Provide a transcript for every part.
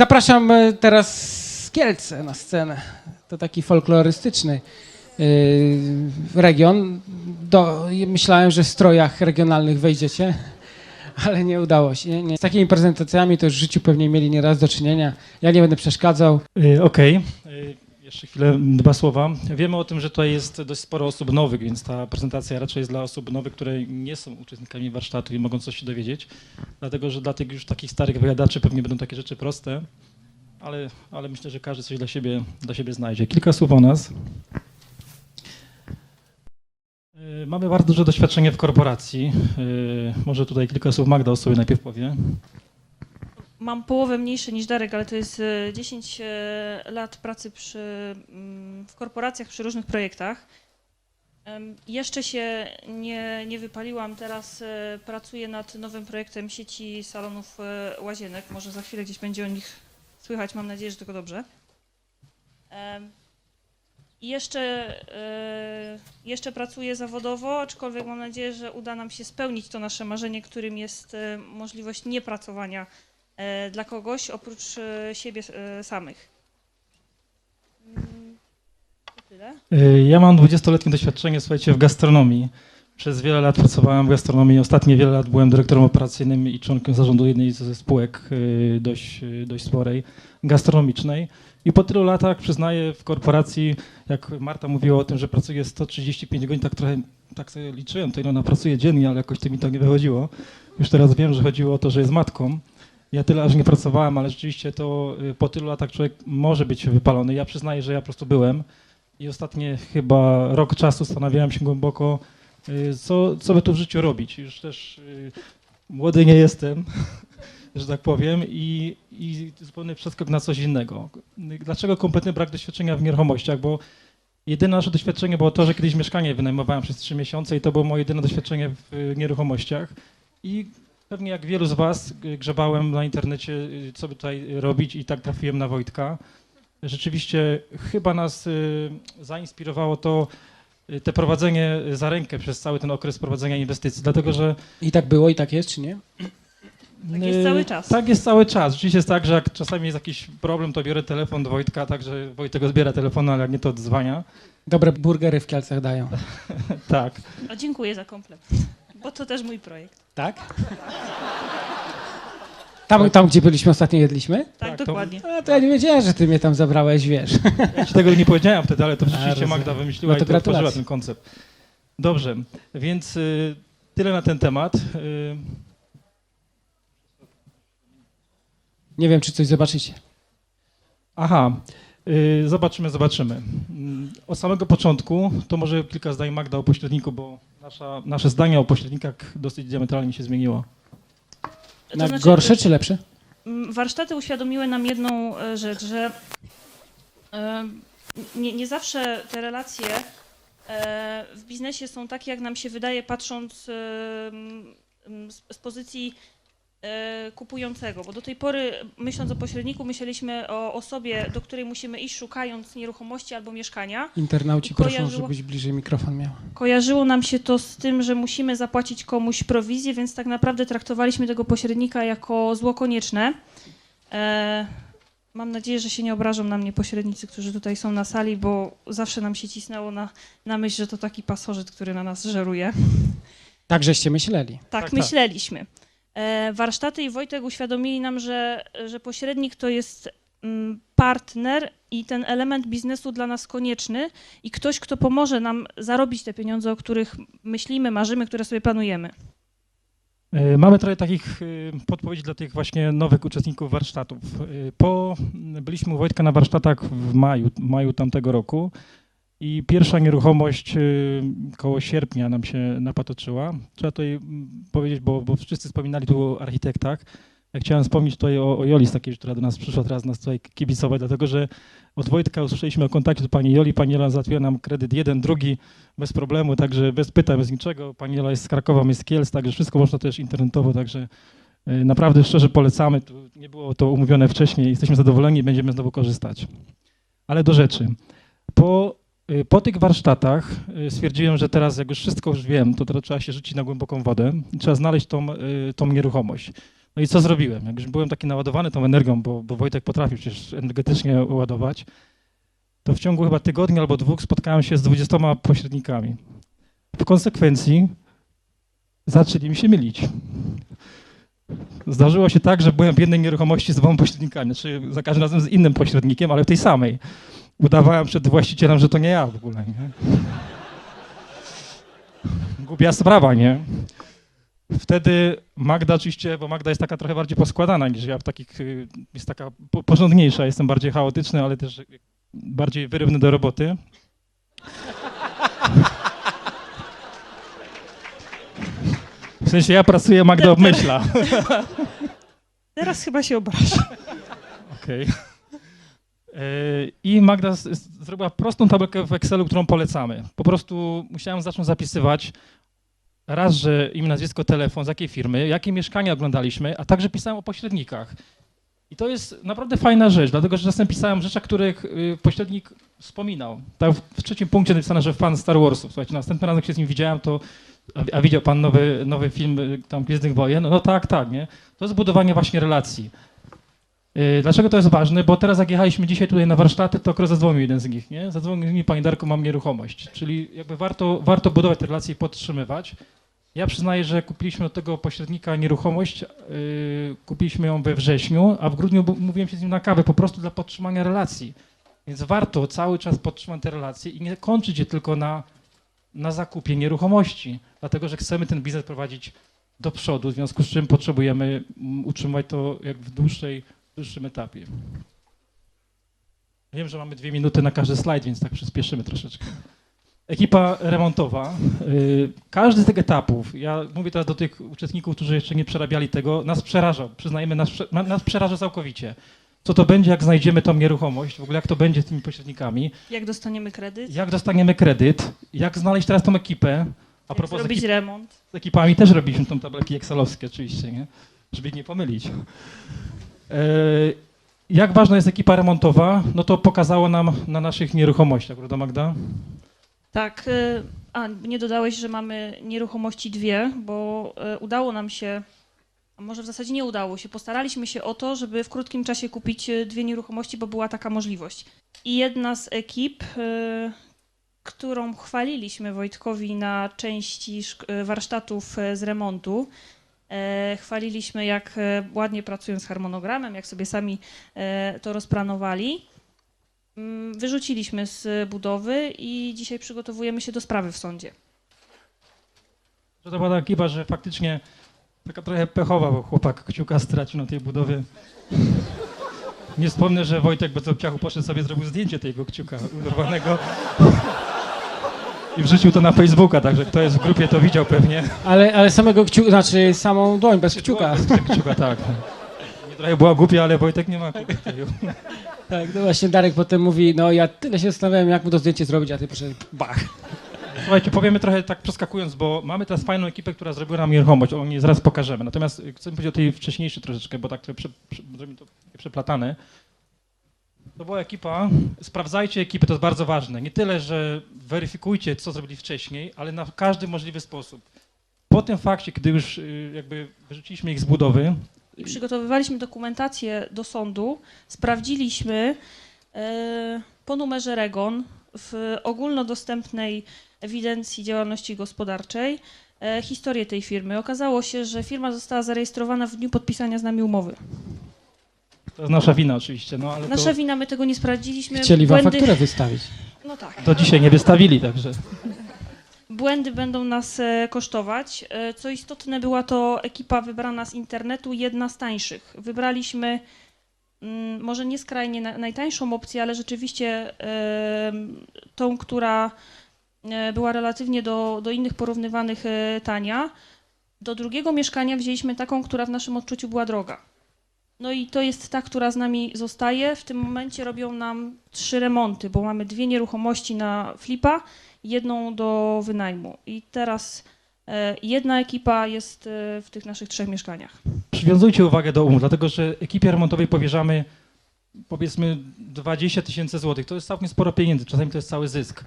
Zapraszam e, teraz Kielce na scenę. To taki folklorystyczny y, region. Do, myślałem, że w strojach regionalnych wejdziecie, ale nie udało się. Nie. Z takimi prezentacjami to już w życiu pewnie mieli nieraz do czynienia. Ja nie będę przeszkadzał. Y, Okej, Y, jeszcze chwilę, dwa słowa. Wiemy o tym, że tutaj jest dość sporo osób nowych, więc ta prezentacja raczej jest dla osób nowych, które nie są uczestnikami warsztatu i mogą coś się dowiedzieć. Dlatego, że dla tych już takich starych wyjadaczy pewnie będą takie rzeczy proste, ale, ale myślę, że każdy coś dla siebie, dla siebie znajdzie. Kilka słów o nas. Y, Mamy bardzo duże doświadczenie w korporacji. Y, Może tutaj kilka słów Magda o sobie najpierw powie. Mam połowę mniejsze niż Darek, ale to jest e, 10 e, lat pracy przy, mm, w korporacjach przy różnych projektach. Jeszcze się nie, nie wypaliłam, teraz e, pracuję nad nowym projektem sieci salonów e, łazienek. Może za chwilę gdzieś będzie o nich słychać, mam nadzieję, że tylko dobrze. I jeszcze, e, jeszcze pracuję zawodowo, aczkolwiek mam nadzieję, że uda nam się spełnić to nasze marzenie, którym jest e, możliwość niepracowania e, dla kogoś oprócz e, siebie e, samych. Mm, To tyle. Ja mam 20-letnie doświadczenie, słuchajcie, w gastronomii. Przez wiele lat pracowałem w gastronomii. Ostatnie wiele lat byłem dyrektorem operacyjnym i członkiem zarządu jednej ze spółek dość, dość sporej, gastronomicznej. I po tylu latach przyznaję w korporacji, jak Marta mówiła o tym, że pracuje 135 godzin, tak trochę tak sobie liczyłem, to ile ona pracuje dziennie, ale jakoś to mi to nie wychodziło. Już teraz wiem, że chodziło o to, że jest matką. Ja tyle aż nie pracowałem, ale rzeczywiście to y, po tylu latach człowiek może być wypalony. Ja przyznaję, że ja po prostu byłem. I ostatnie chyba rok czasu zastanawiałem się głęboko, y, co, co by tu w życiu robić. Już też y, młody nie jestem, że tak powiem, i, i zupełny przeskok na coś innego. Dlaczego kompletny brak doświadczenia w nieruchomościach? Bo jedyne nasze doświadczenie było to, że kiedyś mieszkanie wynajmowałem przez trzy miesiące i to było moje jedyne doświadczenie w nieruchomościach. I pewnie jak wielu z Was y, grzebałem na internecie, y, co by tutaj robić i tak trafiłem na Wojtka rzeczywiście chyba nas y, zainspirowało to te prowadzenie za rękę przez cały ten okres prowadzenia inwestycji, dlatego że I tak było, i tak jest, czy nie? Tak jest cały czas. Tak jest cały czas. Rzeczywiście jest tak, że jak czasami jest jakiś problem, to biorę telefon do Wojtka, także Wojtek odbiera telefon, ale jak nie to odzwania. Dobre burgery w Kielcach dają. Tak. A dziękuję za komplement, bo to też mój projekt. Tak? Tam, tam gdzie byliśmy ostatnio jedliśmy? Tak, Tak, to- dokładnie. A to ja nie wiedziałem, że ty mnie tam zabrałeś, wiesz. Ja ci tego nie powiedziałem wtedy, ale to rzeczywiście rozumiem. Magda wymyśliła No to i to otworzyła ten koncept. Dobrze, więc y, tyle na ten temat. Y, Nie wiem, czy coś zobaczycie. Aha, y, zobaczymy, zobaczymy. Mm, Od samego początku, to może kilka zdań Magda o pośredniku, bo nasza, nasze zdanie o pośrednikach dosyć diametralnie się zmieniło. To Na znaczy, gorsze czy lepsze? Mm, Warsztaty uświadomiły nam jedną e, rzecz, że e, nie, nie zawsze te relacje e, w biznesie są takie, jak nam się wydaje, patrząc z, pozycji kupującego, bo do tej pory, myśląc o pośredniku, myśleliśmy o osobie, do której musimy iść szukając nieruchomości albo mieszkania. Internauci proszą, żebyś bliżej mikrofon miał. Kojarzyło nam się to z tym, że musimy zapłacić komuś prowizję, więc tak naprawdę traktowaliśmy tego pośrednika jako zło konieczne. E, mam nadzieję, że się nie obrażą na mnie pośrednicy, którzy tutaj są na sali, bo zawsze nam się cisnęło na, na myśl, że to taki pasożyt, który na nas żeruje. Tak żeście myśleli. Tak, tak. myśleliśmy. E, warsztaty i Wojtek uświadomili nam, że, że pośrednik to jest mm, partner i ten element biznesu dla nas konieczny i ktoś, kto pomoże nam zarobić te pieniądze, o których myślimy, marzymy, które sobie planujemy. Y, Mamy trochę takich y, podpowiedzi dla tych właśnie nowych uczestników warsztatów. Po, byliśmy u Wojtka na warsztatach w maju, maju tamtego roku i pierwsza nieruchomość y, koło sierpnia nam się napatoczyła. Trzeba tutaj mm, powiedzieć, bo, bo wszyscy wspominali tu o architektach. Ja chciałem wspomnieć tutaj o, o Joli takiej, która do nas przyszła teraz nas tutaj kibicować, dlatego że od Wojtka usłyszeliśmy o kontakcie do pani Joli. Pani Jola załatwiła nam kredyt jeden, drugi bez problemu, także bez pytań, bez niczego. Pani Jola jest z Krakowa, my z Kielc, także wszystko można też internetowo, także y, naprawdę szczerze polecamy. Tu nie było to umówione wcześniej, jesteśmy zadowoleni i będziemy znowu korzystać. Ale do rzeczy. Po, po tych warsztatach y, stwierdziłem, że teraz jak już wszystko już wiem, to teraz trzeba się rzucić na głęboką wodę i trzeba znaleźć tą, y, tą nieruchomość. No i co zrobiłem? Jak już byłem taki naładowany tą energią, bo, bo Wojtek potrafił przecież energetycznie ładować, to w ciągu chyba tygodnia albo dwóch spotkałem się z 20 pośrednikami. W konsekwencji zaczęli mi się mylić. Zdarzyło się tak, że byłem w jednej nieruchomości z dwoma pośrednikami, znaczy za każdym razem z innym pośrednikiem, ale w tej samej. Udawałem przed właścicielem, że to nie ja w ogóle. Nie? Głupia sprawa, nie? Wtedy Magda oczywiście, bo Magda jest taka trochę bardziej poskładana niż ja, w takich, y, jest taka po- porządniejsza, jestem bardziej chaotyczny, ale też bardziej wyrywny do roboty. W sensie ja pracuję, Magda obmyśla. Teraz chyba się obraża. Okej. E, I Magda zrobiła prostą tabelkę w Excelu, którą polecamy. Po prostu musiałem zacząć zapisywać raz, że imię, nazwisko, telefon, z jakiej firmy, jakie mieszkania oglądaliśmy, a także pisałem o pośrednikach. I to jest naprawdę fajna rzecz, dlatego że czasem pisałem o rzeczach, których y, pośrednik wspominał. W, trzecim punkcie napisano, że fan Star Warsów. Słuchajcie, następnym razem jak się z nim widziałem, to a, a widział pan nowy, nowy film y, tam Gwiezdnych Wojen? No, no tak, tak, nie? To jest budowanie właśnie relacji. Yy, Dlaczego to jest ważne? Bo teraz jak jechaliśmy dzisiaj tutaj na warsztaty, to akurat zadzwonił jeden z nich, nie? Zadzwonił mi, Pani Darko, mam nieruchomość. Czyli jakby warto, warto budować te relacje i podtrzymywać. Ja przyznaję, że kupiliśmy od tego pośrednika nieruchomość, yy, kupiliśmy ją we wrześniu, a w grudniu mówiłem się z nim na kawę po prostu dla podtrzymania relacji. Więc warto cały czas podtrzymać te relacje i nie kończyć je tylko na, na zakupie nieruchomości, dlatego że chcemy ten biznes prowadzić do przodu, w związku z czym potrzebujemy utrzymywać to jak w dłuższej dłuższym etapie. Wiem, że mamy dwie minuty na każdy slajd, więc tak przyspieszymy troszeczkę. Ekipa remontowa. y, Każdy z tych etapów, ja mówię teraz do tych uczestników, którzy jeszcze nie przerabiali tego, nas przeraża, przyznajemy, nas, nas przeraża całkowicie. Co to będzie, jak znajdziemy tą nieruchomość, w ogóle jak to będzie z tymi pośrednikami, Jak dostaniemy kredyt? jak dostaniemy kredyt, jak znaleźć teraz tą ekipę. A Jak propos zrobić ekip, remont? z ekipami też robiliśmy tą tabelki excelowskie oczywiście, nie? żeby ich nie pomylić. E, jak ważna jest ekipa remontowa? No to pokazało nam na naszych nieruchomościach, prawda Magda? Tak. y, A, nie dodałeś, że mamy nieruchomości dwie, bo y, udało nam się, a może w zasadzie nie udało się, postaraliśmy się o to, żeby w krótkim czasie kupić dwie nieruchomości, bo była taka możliwość. I jedna z ekip, którą chwaliliśmy Wojtkowi na części warsztatów z remontu, e, chwaliliśmy jak e, ładnie pracują z harmonogramem, jak sobie sami e, to rozplanowali. Mm, Wyrzuciliśmy z budowy i dzisiaj przygotowujemy się do sprawy w sądzie. To była ta ekipa, że faktycznie taka trochę pechowa, bo chłopak kciuka stracił na tej budowie. Nie wspomnę, że Wojtek bez obciachu poszedł sobie, zrobił zdjęcie tego kciuka urwanego i wrzucił to na Facebooka, także kto jest w grupie, to widział pewnie. Ale, ale samego kciuka, znaczy samą dłoń bez kciuka. Bez kciuka, tak. Nie trochę była głupia, ale Wojtek nie ma kciuka. Tak, no właśnie Darek potem mówi, no ja tyle się zastanawiałem, jak mu to zdjęcie zrobić, a ty proszę, bach. Słuchajcie, powiemy trochę tak przeskakując, bo mamy teraz fajną ekipę, która zrobiła nam nieruchomość, o niej zaraz pokażemy. Natomiast chcę powiedzieć o tej wcześniejszej troszeczkę, bo tak trochę prze, prze, to przeplatane. To była ekipa, sprawdzajcie ekipy, to jest bardzo ważne. Nie tyle, że weryfikujcie, co zrobili wcześniej, ale na każdy możliwy sposób. Po tym fakcie, kiedy już y, jakby wyrzuciliśmy ich z budowy, I przygotowywaliśmy dokumentację do sądu, sprawdziliśmy e, po numerze REGON w ogólnodostępnej ewidencji działalności gospodarczej e, historię tej firmy. Okazało się, że firma została zarejestrowana w dniu podpisania z nami umowy. To jest nasza wina oczywiście, no ale Nasza to, wina, my tego nie sprawdziliśmy. Chcieli wam fakturę wystawić. no tak. to dzisiaj nie wystawili, także Błędy będą nas e, kosztować. E, Co istotne, była to ekipa wybrana z internetu, jedna z tańszych. Wybraliśmy mm, może nie skrajnie na, najtańszą opcję, ale rzeczywiście tą, która e, była relatywnie do, do innych porównywanych e, tania. Do drugiego mieszkania wzięliśmy taką, która w naszym odczuciu była droga. No i to jest ta, która z nami zostaje. W tym momencie robią nam trzy remonty, bo mamy dwie nieruchomości na flipa, jedną do wynajmu. I teraz e, jedna ekipa jest e, w tych naszych trzech mieszkaniach. Przywiązujcie uwagę do umów, dlatego że ekipie remontowej powierzamy powiedzmy 20 tysięcy złotych. To jest całkiem sporo pieniędzy, czasami to jest cały zysk.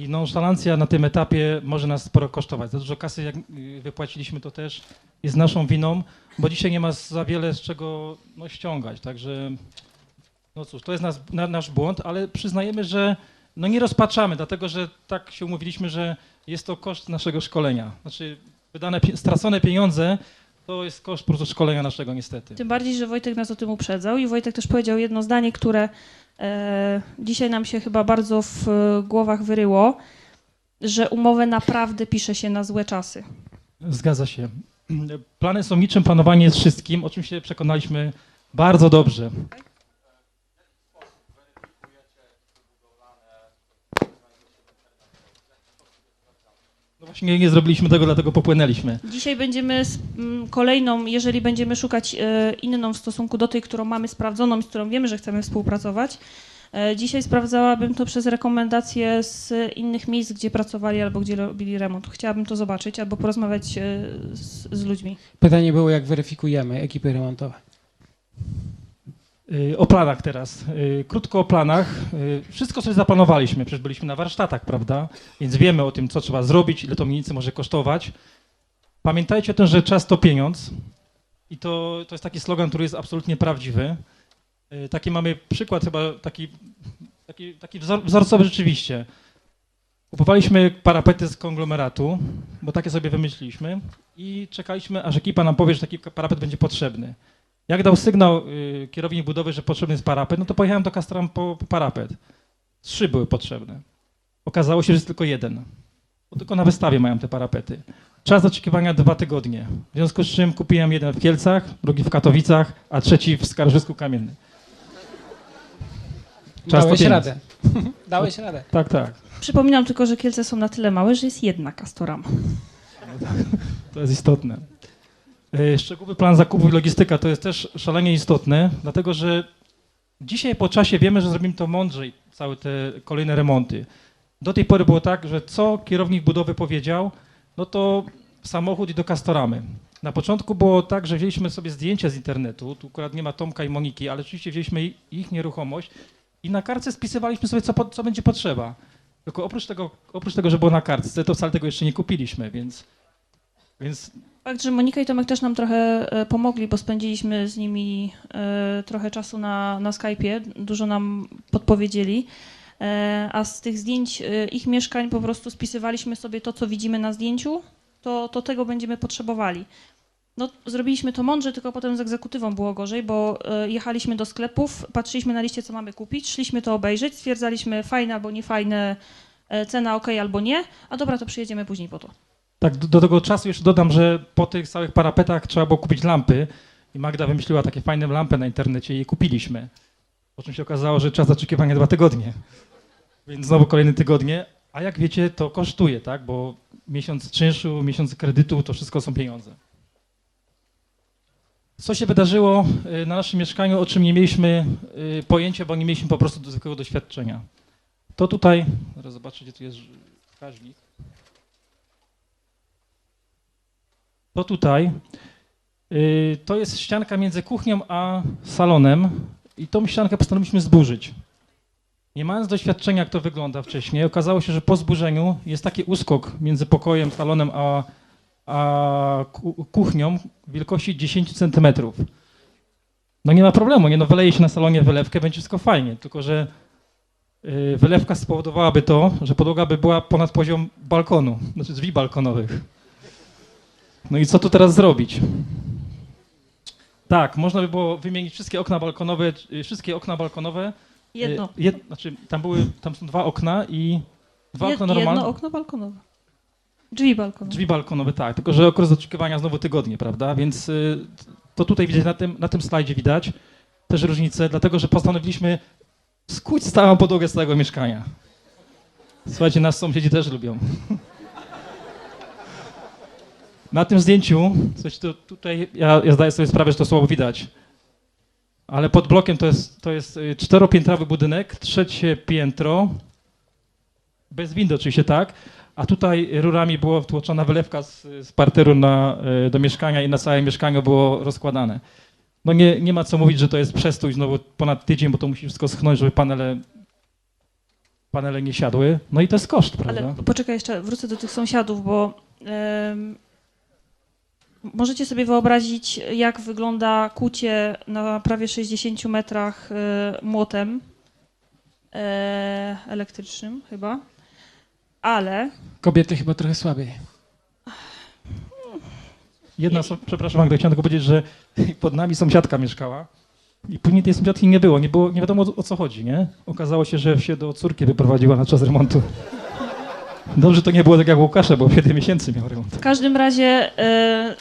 I nonszalancja na tym etapie może nas sporo kosztować. Za dużo kasy, jak y, wypłaciliśmy, to też jest naszą winą, bo dzisiaj nie ma za wiele z czego no, ściągać. Także, no cóż, to jest nas, na, nasz błąd, ale przyznajemy, że no nie rozpaczamy, dlatego że tak się umówiliśmy, że jest to koszt naszego szkolenia. Znaczy, wydane, stracone pieniądze to jest koszt po prostu szkolenia naszego, niestety. Tym bardziej, że Wojtek nas o tym uprzedzał i Wojtek też powiedział jedno zdanie, które dzisiaj nam się chyba bardzo w e, głowach wyryło, że umowę naprawdę pisze się na złe czasy. Zgadza się. Plany są niczym, planowanie jest wszystkim, o czym się przekonaliśmy bardzo dobrze. Właśnie nie, zrobiliśmy tego, dlatego popłynęliśmy. Dzisiaj będziemy z, mm, kolejną, jeżeli będziemy szukać e, inną w stosunku do tej, którą mamy sprawdzoną i z którą wiemy, że chcemy współpracować. E, dzisiaj sprawdzałabym to przez rekomendacje z innych miejsc, gdzie pracowali albo gdzie robili remont. Chciałabym to zobaczyć albo porozmawiać e, z, z ludźmi. Pytanie było, jak weryfikujemy ekipy remontowe. Y, O planach teraz. Y, Krótko o planach. Y, Wszystko sobie zaplanowaliśmy, przecież byliśmy na warsztatach, prawda? Więc wiemy o tym, co trzeba zrobić, ile to mniej więcej może kosztować. Pamiętajcie o tym, że czas to pieniądz. I to, to jest taki slogan, który jest absolutnie prawdziwy. Taki mamy przykład chyba, taki, taki, taki wzor, wzorcowy rzeczywiście. Kupowaliśmy parapety z konglomeratu, bo takie sobie wymyśliliśmy i czekaliśmy, aż ekipa nam powie, że taki parapet będzie potrzebny. Jak dał sygnał y, kierownik budowy, że potrzebny jest parapet, no to pojechałem do Kastram po, po parapet. Trzy były potrzebne. Okazało się, że jest tylko jeden. Bo tylko na wystawie mają te parapety. Czas oczekiwania dwa tygodnie. W związku z czym kupiłem jeden w Kielcach, drugi w Katowicach, a trzeci w Skarżysku Kamiennym. Czas to Dałeś pieniądz. radę. Dałeś radę. Tak, tak. Przypominam tylko, że Kielce są na tyle małe, że jest jedna Castorama. To jest istotne. E, Szczegółowy plan zakupów i logistyka to jest też szalenie istotne, dlatego że dzisiaj po czasie wiemy, że zrobimy to mądrzej, całe te kolejne remonty. Do tej pory było tak, że co kierownik budowy powiedział, no to samochód i do Castoramy. Na początku było tak, że wzięliśmy sobie zdjęcia z internetu, tu akurat nie ma Tomka i Moniki, ale oczywiście wzięliśmy ich nieruchomość i na kartce spisywaliśmy sobie, co, po- co będzie potrzeba. Tylko oprócz tego, oprócz tego, że było na kartce, to wcale tego jeszcze nie kupiliśmy, więc, więc Fakt, że Monika i Tomek też nam trochę e, pomogli, bo spędziliśmy z nimi e, trochę czasu na, na Skype'ie, dużo nam podpowiedzieli. E, a z tych zdjęć ich mieszkań po prostu spisywaliśmy sobie to, co widzimy na zdjęciu, to, to tego będziemy potrzebowali. No, zrobiliśmy to mądrze, tylko potem z egzekutywą było gorzej, bo jechaliśmy do sklepów, patrzyliśmy na liście, co mamy kupić, szliśmy to obejrzeć, stwierdzaliśmy fajne albo niefajne, cena ok albo nie, a dobra, to przyjedziemy później po to. Tak, do, do tego czasu jeszcze dodam, że po tych całych parapetach trzeba było kupić lampy i Magda wymyśliła takie fajne lampy na internecie i je kupiliśmy. Po czym się okazało, że czas oczekiwania dwa tygodnie. Więc znowu kolejne tygodnie. A jak wiecie, to kosztuje, tak? Bo miesiąc czynszu, miesiąc kredytu, to wszystko są pieniądze. Co się wydarzyło y, na naszym mieszkaniu, o czym nie mieliśmy y, pojęcia, bo nie mieliśmy po prostu do zwykłego doświadczenia. To tutaj, zaraz zobaczę, gdzie tu jest wskaźnik. To tutaj, y, to jest ścianka między kuchnią a salonem i tą ściankę postanowiliśmy zburzyć. Nie mając doświadczenia, jak to wygląda wcześniej, okazało się, że po zburzeniu jest taki uskok między pokojem, salonem a, a ku- kuchnią wielkości 10 centymetrów. No nie ma problemu, nie no, wyleje się na salonie wylewkę, będzie wszystko fajnie, tylko że y, wylewka spowodowałaby to, że podłoga by była ponad poziom balkonu, znaczy drzwi balkonowych. No i co tu teraz zrobić? Tak, można by było wymienić wszystkie okna balkonowe, y, wszystkie okna balkonowe. y, Jedno. Jed, znaczy, tam były, tam są dwa okna i dwa Jed- okna normalne. Jedno okno balkonowe. Drzwi balkonowe. Drzwi balkonowe, tak, tylko że okres oczekiwania znowu tygodnie, prawda? Więc y, to tutaj widać na tym, na tym slajdzie widać też różnicę, dlatego że postanowiliśmy skuć całą podłogę z całego mieszkania. Słuchajcie, nas sąsiedzi też lubią. Na tym zdjęciu, coś to tutaj, ja, ja zdaję sobie sprawę, że to słabo widać, ale pod blokiem to jest, to jest y, czteropiętrowy budynek, trzecie piętro, bez windy oczywiście, tak, a tutaj rurami była wtłoczona wylewka z, z parteru na, y, do mieszkania i na całe mieszkanie było rozkładane. No nie, nie ma co mówić, że to jest przestój znowu ponad tydzień, bo to musi wszystko schnąć, żeby panele, panele nie siadły, no i to jest koszt, prawda? Ale poczekaj jeszcze, wrócę do tych sąsiadów, bo em, możecie sobie wyobrazić, jak wygląda kucie na prawie 60 metrach e, młotem e, elektrycznym chyba, ale Kobiety chyba trochę słabiej. Jedna, so- przepraszam Magda, chciałem tylko powiedzieć, że pod nami sąsiadka mieszkała i później tej sąsiadki nie było, nie, było, nie wiadomo o, o co chodzi, nie? Okazało się, że się do córki wyprowadziła na czas remontu. Dobrze to nie było tak jak Łukasza, bo 7 miesięcy miał remont. w każdym razie e,